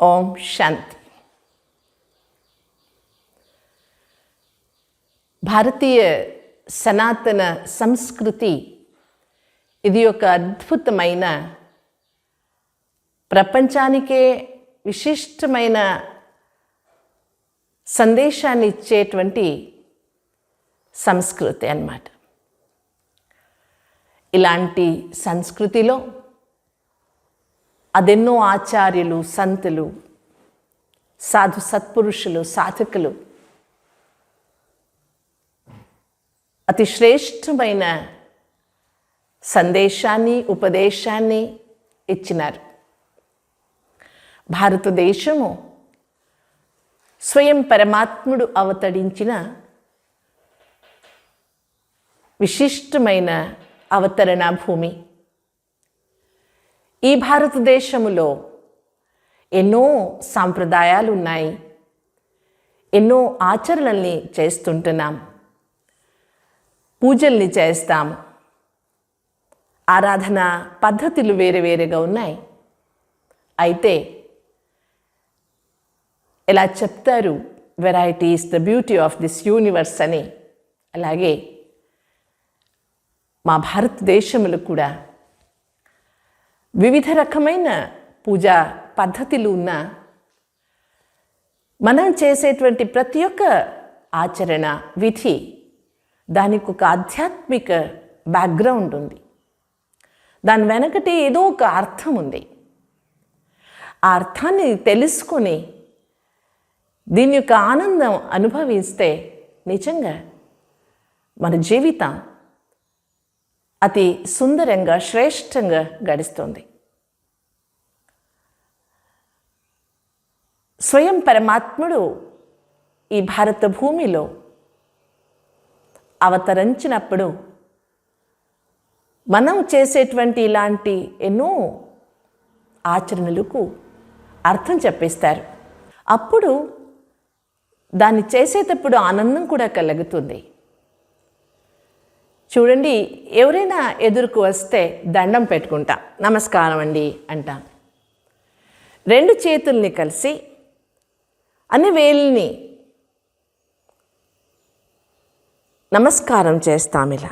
ఓం శాంతి భారతీయ సనాతన సంస్కృతి ఇది ఒక అద్భుతమైన ప్రపంచానికే విశిష్టమైన సందేశాన్ని ఇచ్చేటువంటి సంస్కృతి అన్నమాట ఇలాంటి సంస్కృతిలో అదెన్నో ఆచార్యులు సంతులు సాధు సత్పురుషులు సాధకులు. అతి శ్రేష్టమైన సందేశాన్ని ఉపదేశాన్ని ఇచ్చినారు. భారతదేశము స్వయం పరమాత్ముడు అవతరించిన విశిష్టమైన అవతరణ భూమి. ఈ భారతదేశములో ఎన్నో సాంప్రదాయాలు ఉన్నాయి ఎన్నో ఆచరణల్ని చేస్తుంటున్నాం. పూజల్ని చేస్తాం. ఆరాధన పద్ధతులు వేరే వేరేగా ఉన్నాయి. అయితే ఎలా చెప్తారు? Varieties the beauty of this universe అని. అలాగే మా భారతదేశంలో కూడా వివిధ రకమైన పూజా పద్ధతులు ఉన్న మనం చేసేటువంటి ప్రతి ఒక్క ఆచరణ విధి దానికి ఒక ఆధ్యాత్మిక బ్యాక్గ్రౌండ్ ఉంది. దాని వెనకటి ఏదో ఒక అర్థం ఉంది. ఆ అర్థాన్ని తెలుసుకొని దీని యొక్క ఆనందం అనుభవిస్తే నిజంగా మన జీవితం అతి సుందరంగా శ్రేష్టంగా గడుస్తుంది. స్వయం పరమాత్ముడు ఈ భారత భూమిలో అవతరించినప్పుడు మనం చేసేటువంటి ఇలాంటి ఎన్నో ఆచరణలకు అర్థం చెప్పిస్తారు. అప్పుడు దాన్ని చేసేటప్పుడు ఆనందం కూడా కలుగుతుంది. చూడండి ఎవరైనా ఎదురుకు వస్తే దండం పెట్టుకుంటా. నమస్కారం అండి అంటా. రెండు చేతుల్ని కలిసి అన్ని వేలిని నమస్కారం చేస్తాం ఇలా.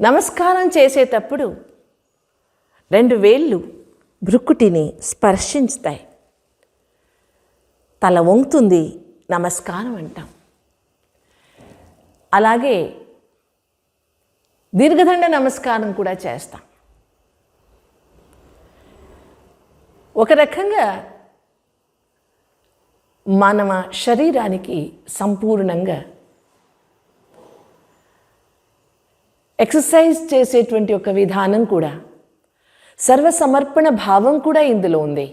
నమస్కారం చేసేటప్పుడు రెండు వేళ్ళు భృక్కుటిని స్పర్శించుతాయి. తల వంగుతుంది నమస్కారం అంటాం. అలాగే దీర్ఘదండ నమస్కారం కూడా చేస్తాం. ఒక రకంగా మానవ శరీరానికి సంపూర్ణంగా ఎక్సర్సైజ్ చేసేటువంటి ఒక విధానం కూడా సర్వసమర్పణ భావం కూడా ఇందులో ఉంది.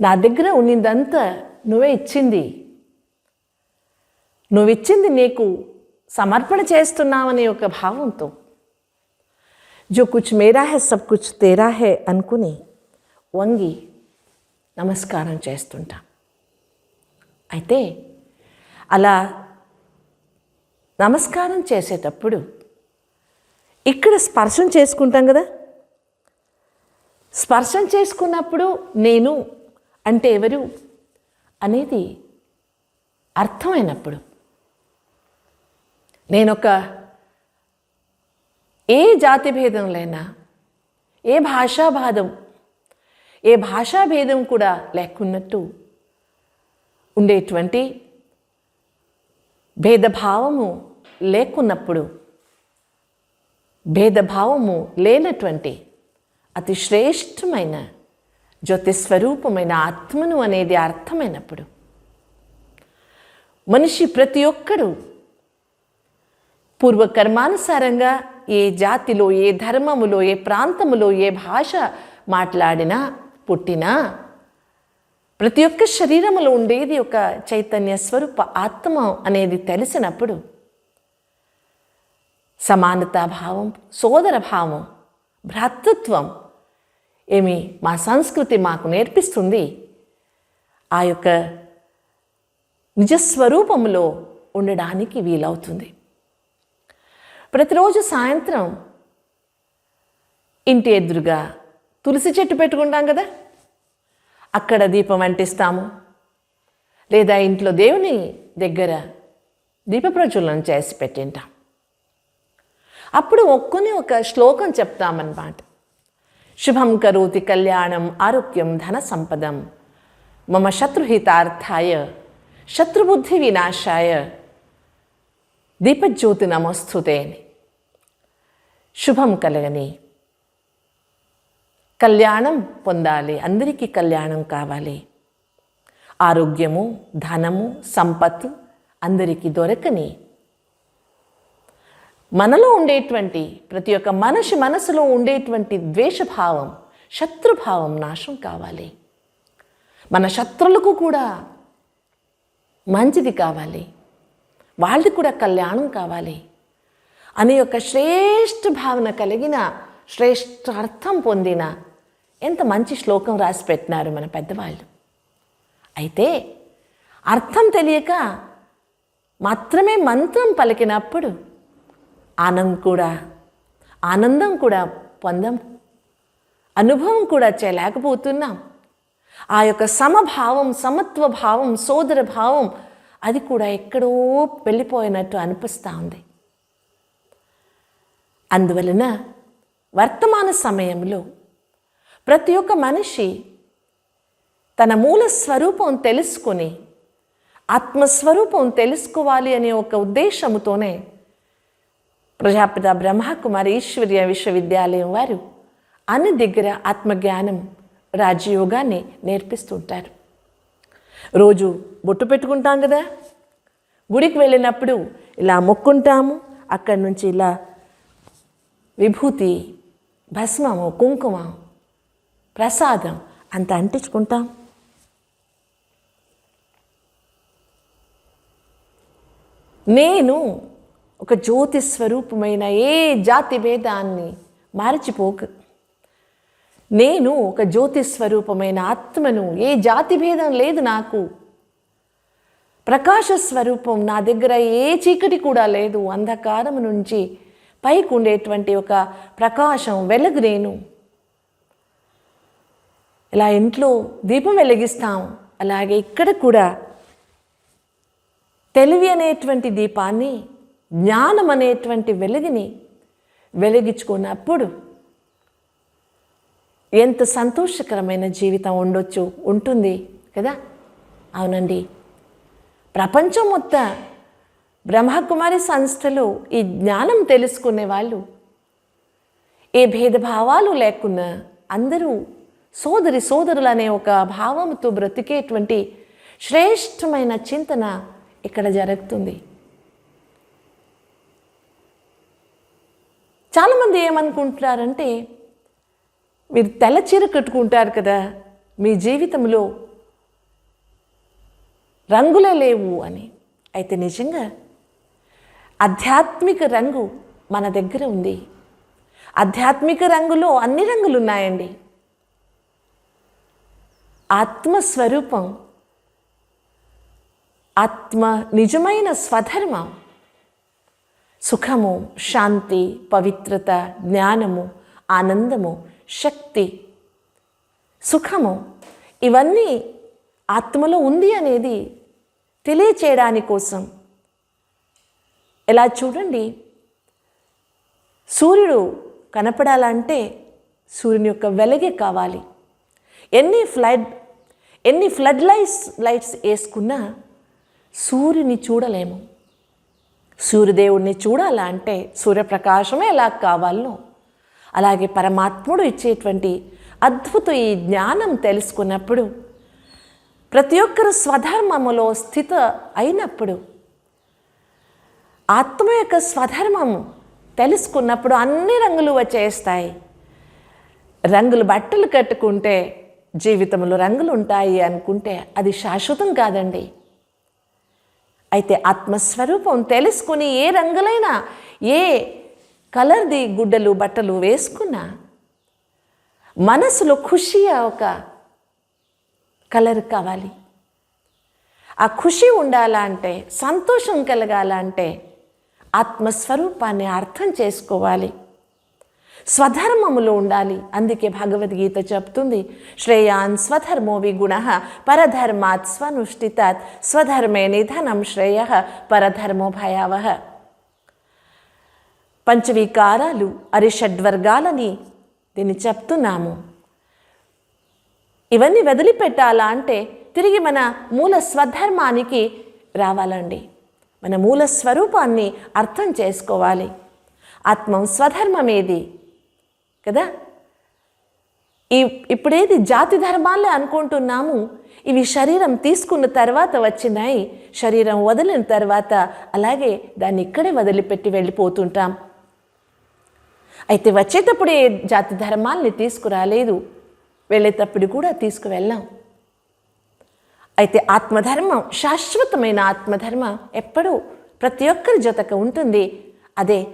నా దగ్గర ఉన్నదంతా నువ్వే ఇచ్చింది. నువ్విచ్చింది నీకు సమర్పణ చేస్తున్నావనే ఒక భావంతో. జో కుచ్ మేరా హే సబ్ కుచ్ తేరా హే అనుకుని వంగి నమస్కారం చేస్తుంటాం. అయితే అలా నమస్కారం చేసేటప్పుడు ఇక్కడ స్పర్శం చేసుకుంటాం కదా? స్పర్శం చేసుకున్నప్పుడు నేను అంటే ఎవరు అనేది అర్థమైనప్పుడు నేనొక ఏ జాతి భేదంలైనా ఏ భాషాభాదం ఏ భాషా భేదం కూడా లేకున్నట్టు ఉండేటువంటి భేదభావము లేకున్నప్పుడు భేదభావము లేనటువంటి అతి శ్రేష్టమైన జ్యోతిస్వరూపమైన ఆత్మను అనేది అర్థమైనప్పుడు మనిషి ప్రతి ఒక్కడు పూర్వకర్మానుసారంగా ఏ జాతిలో ఏ ధర్మములో ఏ ప్రాంతములో ఏ భాష మాట్లాడినా పుట్టినా ప్రతి ఒక్క శరీరములో ఉండేది ఒక చైతన్య స్వరూప ఆత్మ అనేది తెలిసినప్పుడు సమానతా భావం భ్రాతృత్వం ఏమి మా సంస్కృతి మాకు నేర్పిస్తుంది. ఆ యొక్క నిజస్వరూపంలో ఉండడానికి వీలవుతుంది. ప్రతిరోజు సాయంత్రం ఇంటి ఎదురుగా తులసి చెట్టు పెట్టుకుంటాం కదా అక్కడ దీపం అంటిస్తాము. లేదా ఇంట్లో దేవుని దగ్గర దీప ప్రజ్వలనం చేసి పెట్టింటాం. అప్పుడు ఒక్కొని ఒక శ్లోకం చెప్తామన్నమాట. శుభం కరోతి కళ్యాణం ఆరోగ్యం ధన సంపదం మమ శత్రుహితార్థాయ శత్రుబుద్ధి వినాశాయ దీపజ్యోతి నమస్తుతే అని శుభం కలగని కళ్యాణం పొందాలి అందరికీ కళ్యాణం కావాలి ఆరోగ్యము ధనము సంపత్తు అందరికీ దొరకని మనలో ఉండేటువంటి ప్రతి ఒక్క మనిషి మనసులో ఉండేటువంటి ద్వేషభావం శత్రుభావం నాశం కావాలి మన శత్రులకు కూడా మంచిది కావాలి వాళ్ళది కూడా కళ్యాణం కావాలి అనే యొక్క శ్రేష్ఠ భావన కలిగిన శ్రేష్ఠ అర్థం పొందిన ఎంత మంచి శ్లోకం రాసి పెట్టినారు మన పెద్దవాళ్ళు. అయితే అర్థం తెలియక మాత్రమే మంత్రం పలికినప్పుడు ఆనందం కూడా ఆనందం కూడా పొందం అనుభవం కూడా చేయలేకపోతున్నాం. ఆ యొక్క సమభావం సమత్వ భావం సోదర భావం అది కూడా ఎక్కడో వెళ్ళిపోయినట్టు అనిపిస్తూ ఉంది. అందువలన వర్తమాన సమయంలో ప్రతి ఒక్క మనిషి తన మూల స్వరూపం తెలుసుకొని ఆత్మస్వరూపం తెలుసుకోవాలి అనే ఒక ఉద్దేశముతోనే ప్రజాపిత బ్రహ్మకుమారి ఈశ్వర్య విశ్వవిద్యాలయం వారు అన్ని దగ్గర ఆత్మజ్ఞానం రాజయోగాన్ని నేర్పిస్తుంటారు. రోజు బొట్టు పెట్టుకుంటాం కదా. గుడికి వెళ్ళినప్పుడు ఇలా మొక్కుంటాము. అక్కడి నుంచి ఇలా విభూతి భస్మము కుంకుమ ప్రసాదం అంత అంటించుకుంటాం. నేను ఒక జ్యోతి స్వరూపమైన ఏ జాతి భేదాన్ని మరచిపోక నేను ఒక జ్యోతి స్వరూపమైన ఆత్మను ఏ జాతి భేదం లేదు నాకు. ప్రకాశ స్వరూపం నా దగ్గర ఏ చీకటి కూడా లేదు. అంధకారం నుంచి పైకి ఉండేటువంటి ఒక ప్రకాశం వెలుగు నేను. ఇలా ఇంట్లో దీపం వెలిగిస్తాం. అలాగే ఇక్కడ కూడా తెలివి అనేటువంటి దీపాన్ని జ్ఞానం అనేటువంటి వెలుగుని వెలిగించుకున్నప్పుడు ఎంత సంతోషకరమైన జీవితం ఉండొచ్చు ఉంటుంది కదా? అవునండి. ప్రపంచం మొత్తం బ్రహ్మకుమారి సంస్థలో ఈ జ్ఞానం తెలుసుకునే వాళ్ళు ఏ భేదభావాలు లేకున్నా అందరూ సోదరి సోదరులు అనే ఒక భావంతో బ్రతికేటువంటి శ్రేష్టమైన చింతన ఇక్కడ జరుగుతుంది. చాలామంది ఏమనుకుంటున్నారంటే మీరు తెల్లచీర కట్టుకుంటారు కదా మీ జీవితంలో రంగులే లేవు అని. అయితే నిజంగా ఆధ్యాత్మిక రంగు మన దగ్గర ఉంది. ఆధ్యాత్మిక రంగులో అన్ని రంగులు ఉన్నాయండి ఆత్మస్వరూపం ఆత్మ నిజమైన స్వధర్మం సుఖము శాంతి పవిత్రత జ్ఞానము ఆనందము శక్తి. సుఖము. ఇవన్నీ ఆత్మలో ఉంది అనేది తెలియచేయడాని కోసం. ఎలా చూడండి? సూర్యుడు కనపడాలంటే సూర్యుని యొక్క వెలగే కావాలి. ఎన్ని ఫ్లడ్ ఎన్ని ఫ్లడ్ లైట్స్ లైట్స్ వేసుకున్నా సూర్యుని చూడలేము. సూర్యదేవుడిని చూడాలంటే సూర్యప్రకాశమే ఎలా కావాలో అలాగే పరమాత్ముడు ఇచ్చేటువంటి అద్భుత ఈ జ్ఞానం తెలుసుకున్నప్పుడు ప్రతి ఒక్కరు స్వధర్మములో స్థిత అయినప్పుడు ఆత్మ యొక్క స్వధర్మము తెలుసుకున్నప్పుడు అన్ని రంగులు వచ్చేస్తాయి. రంగులు బట్టలు కట్టుకుంటే జీవితంలో రంగులు ఉంటాయి అనుకుంటే అది శాశ్వతం కాదండి. అయితే ఆత్మస్వరూపం తెలుసుకుని ఏ రంగులైనా ఏ కలర్ది గుడ్డలు బట్టలు వేసుకున్నా మనసులో ఖుషి ఒక కలర్ కావాలి. ఆ ఖుషి ఉండాలంటే సంతోషం కలగాలంటే ఆత్మస్వరూపాన్ని అర్థం చేసుకోవాలి. స్వధర్మములో ఉండాలి. అందుకే భగవద్గీత చెప్తుంది శ్రేయాన్ స్వధర్మో విగుణ పరధర్మాత్ స్వనుష్ఠితాత్ స్వధర్మే నిధనం శ్రేయ పరధర్మో భయావహ పంచవికారాలు అరిషడ్వర్గాలని దీన్ని చెప్తున్నాము. ఇవన్నీ వదిలిపెట్టాలా అంటే తిరిగి మన మూల స్వధర్మానికి రావాలండి. మన మూల స్వరూపాన్ని అర్థం చేసుకోవాలి. ఆత్మం స్వధర్మం ఏది కదా? ఈ ఇప్పుడేది జాతి ధర్మాలే అనుకుంటున్నాము. ఇవి శరీరం తీసుకున్న తర్వాత వచ్చినాయి. శరీరం వదిలిన తర్వాత అలాగే దాన్ని ఇక్కడే వదిలిపెట్టి వెళ్ళిపోతుంటాం. అయితే వచ్చేటప్పుడు ఏ జాతి ధర్మాల్ని తీసుకురాలేదు. వెళ్ళేటప్పుడు కూడా తీసుకువెళ్ళాం. అయితే ఆత్మధర్మం శాశ్వతమైన ఆత్మధర్మం ఎప్పుడూ ప్రతి ఒక్కరి జతక ఉంటుంది. అదే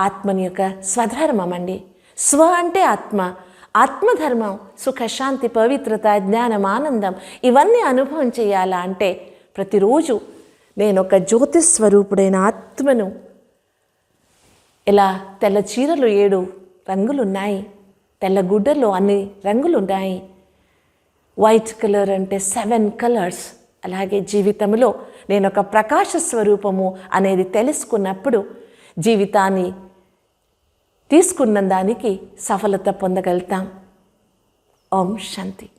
ఆత్మని యొక్క స్వధర్మం అండి. స్వ అంటే ఆత్మ. ఆత్మధర్మం సుఖశాంతి పవిత్రత జ్ఞానం ఆనందం ఇవన్నీ అనుభవం చేయాలా అంటే ప్రతిరోజు నేను ఒక జ్యోతిస్వరూపుడైన ఆత్మను ఇలా తెల్ల చీరలు ఏడు రంగులున్నాయి. తెల్ల గుడ్డలో అన్ని రంగులున్నాయి. వైట్ కలర్ అంటే సెవెన్ కలర్స్ అలాగే జీవితంలో నేను ఒక ప్రకాశ స్వరూపము అనేది తెలుసుకున్నప్పుడు జీవితాన్ని తీసుకున్న దానికి సఫలత పొందగలుగుతాం. ఓం శాంతి.